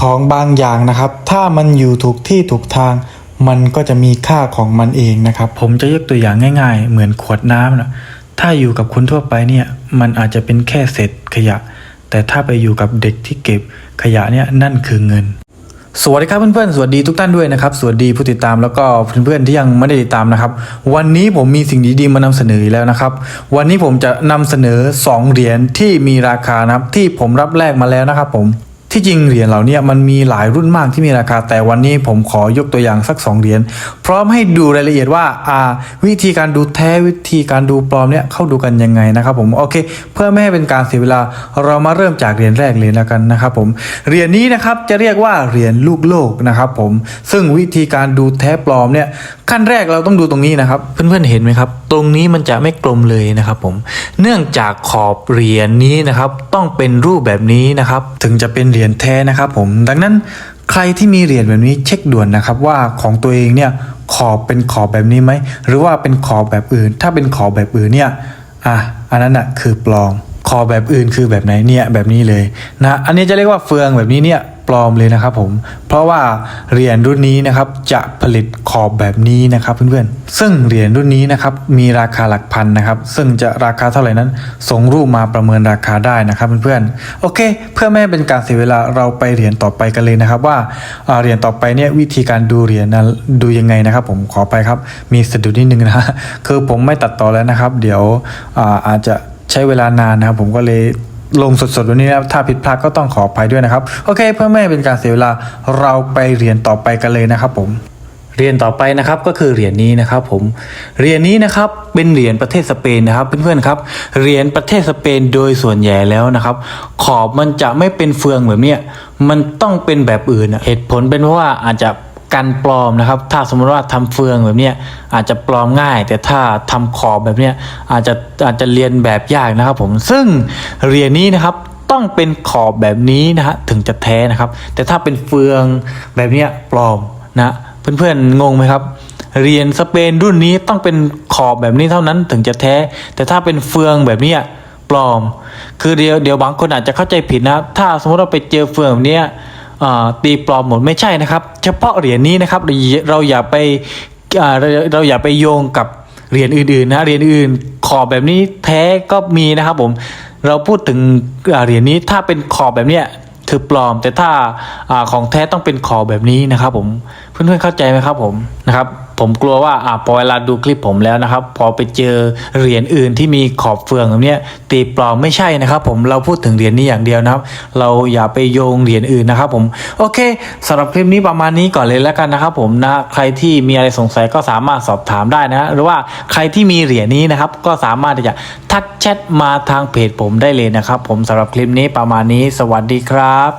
ของบางอย่างนะครับ ถ้ามันอยู่ถูกที่ถูกทาง มันก็จะมีค่าของมันเองนะครับ ผมจะยกตัวอย่างง่าย ๆ เหมือนขวดน้ำนะถ้าอยู่กับคนทั่วไปเนี่ยมันอาจจะเป็นแค่เศษขยะ แต่ถ้าไปอยู่กับเด็กที่เก็บขยะเนี่ยนั่นคือเงินสวัสดีครับเพื่อนๆ สวัสดีทุกท่านด้วยนะครับ สวัสดีผู้ติดตามแล้วก็เพื่อนๆที่ยังไม่ได้ติดตามนะครับ วันนี้ผมมีสิ่งดีๆมานำเสนอแล้วนะครับ วันนี้ผมจะนำเสนอ 2 เหรียญที่มีราคานะครับที่ผมรับแลกมาแล้วนะครับผม ที่จริงเหรียญเหล่านี้มันมีหลายรุ่นมากที่มีราคา แต่วันนี้ผมขอยกตัวอย่างสัก 2 เหรียญพร้อมให้ดูรายละเอียดว่าอ่า วิธีการดูแท้วิธีการดูปลอมเนี่ยเข้าดูกันยังไงนะครับผมโอเค เพื่อไม่ให้เป็นการเสียเวลาเรามาเริ่มจากเหรียญแรกเลยแล้วกันนะครับผมเหรียญนี้นะครับจะเรียกว่าเหรียญลูกโลกนะครับผมซึ่งวิธีการดูแท้ปลอมเนี่ยขั้นแรกเราต้องดูตรงนี้นะครับ เพื่อนๆเห็นไหมครับตรงนี้มันจะไม่กลมเลยนะครับผมเนื่องจากขอบเหรียญนี้นะครับต้องเป็นรูปแบบนี้นะครับถึงจะเป็นรียญแท้นะครับผมดังนั้นใครที่มีเหรียญแบบนี้เช็คด่วนนะครับว่าของตัวเองเนี่ยขอบเป็นขอบแบบนี้ไหมหรือว่าเป็นขอบแบบอื่น ถ้าเป็นขอบแบบอื่นเนี่ยอะอันนั้นอะคือปลอมขอบแบบอื่นคือแบบไหนเนี่ยแบบนี้เลยนะอันนี้จะเรียกว่าเฟืองแบบนี้เนี่ย ปลอมเลยนะครับผม เพราะว่าเหรียญรุ่นนี้นะครับจะผลิตขอบแบบนี้นะครับเพื่อนๆ ซึ่งเหรียญรุ่นนี้นะครับมีราคาหลักพันนะครับ ซึ่งจะราคาเท่าไหร่นั้น ส่งรูปมาประเมินราคาได้นะครับเพื่อนๆ โอเค เพื่อไม่ให้เป็นการเสียเวลาเราไปเหรียญต่อไปกันเลยนะครับว่าอ่าเหรียญต่อไปเนี่ยวิธีการดูเหรียญนะดูยังไงนะครับ ผมขอไปครับมีสะดุดนิดนึงนะคือผมไม่ตัดต่อแล้วนะครับ เดี๋ยวอาอาจจะใช้เวลานานนะครับผมก็เลย ลงสดๆวันนี้นะครับถ้าผิดพลาดก็ต้องขออภัยด้วยนะครับ โอเค เพื่อไม่ให้เป็นการเสียเวลาเราไปเรียนต่อไปกันเลยนะครับผมเรียนต่อไปนะครับก็คือเหรียญนี้นะครับผมเหรียญนี้นะครับเป็นเหรียญประเทศสเปนนะครับเพื่อนๆครับเหรียญประเทศสเปนโดยส่วนใหญ่แล้วนะครับ ขอบมันจะไม่เป็นเฟืองแบบเนี้ยมันต้องเป็นแบบอื่นอะเหตุผลเป็นเพราะว่าอาจจะ กันปลอมนะครับ ถ้าสมมติว่าทำเฟืองแบบเนี้ยอาจจะปลอมง่าย แต่ถ้าทำขอบแบบเนี้ยอาจจะอาจจะเรียนแบบยากนะครับ ผมซึ่งเหรียญนี้นะครับต้องเป็นขอบแบบนี้นะฮะถึงจะแท้นะครับ แต่ถ้าเป็นเฟืองแบบเนี้ยปลอมนะเพื่อนๆงงไหมครับเหรียญสเปนรุ่นนี้ต้องเป็นขอบแบบนี้เท่านั้นถึงจะแท้ แต่ถ้าเป็นเฟืองแบบนี้ปลอม คือเดี๋ยวเดี๋ยวบางคนอาจจะเข้าใจผิดนะ ถ้าสมมติเราไปเจอเฟืองแบบนี้ ตีปลอมหมดไม่ใช่นะครับ เฉพาะเหรียญนี้นะครับเราอย่าไปเราอย่าไปโยงกับเหรียญอื่นๆนะเหรียญอื่นขอบแบบนี้แท้ก็มีนะครับผมเราพูดถึงเหรียญนี้ถ้าเป็นขอบแบบเนี้ยคือปลอม แต่ถ้าอาของแท้ต้องเป็นขอบแบบนี้นะครับผมเพื่อนๆเข้าใจไหมครับผมนะครับ ผมกลัวว่าอ่าพอเวลาดูคลิปผมแล้วนะครับ พอไปเจอเหรียญอื่นที่มีขอบเฟืองแบบนี้ตีปลอมไม่ใช่นะครับ ผมเราพูดถึงเหรียญนี้อย่างเดียวนะครับ เราอย่าไปโยงเหรียญอื่นนะครับผมโอเคสำหรับคลิปนี้ประมาณนี้ก่อนเลยแล้วกันนะครับ ผมนะใครที่มีอะไรสงสัยก็สามารถสอบถามได้นะหรือว่าใครที่มีเหรียญนี้นะครับ ก็สามารถที่จะทักแชทมาทางเพจผมได้เลยนะครับ ผมสำหรับคลิปนี้ประมาณนี้ สวัสดีครับ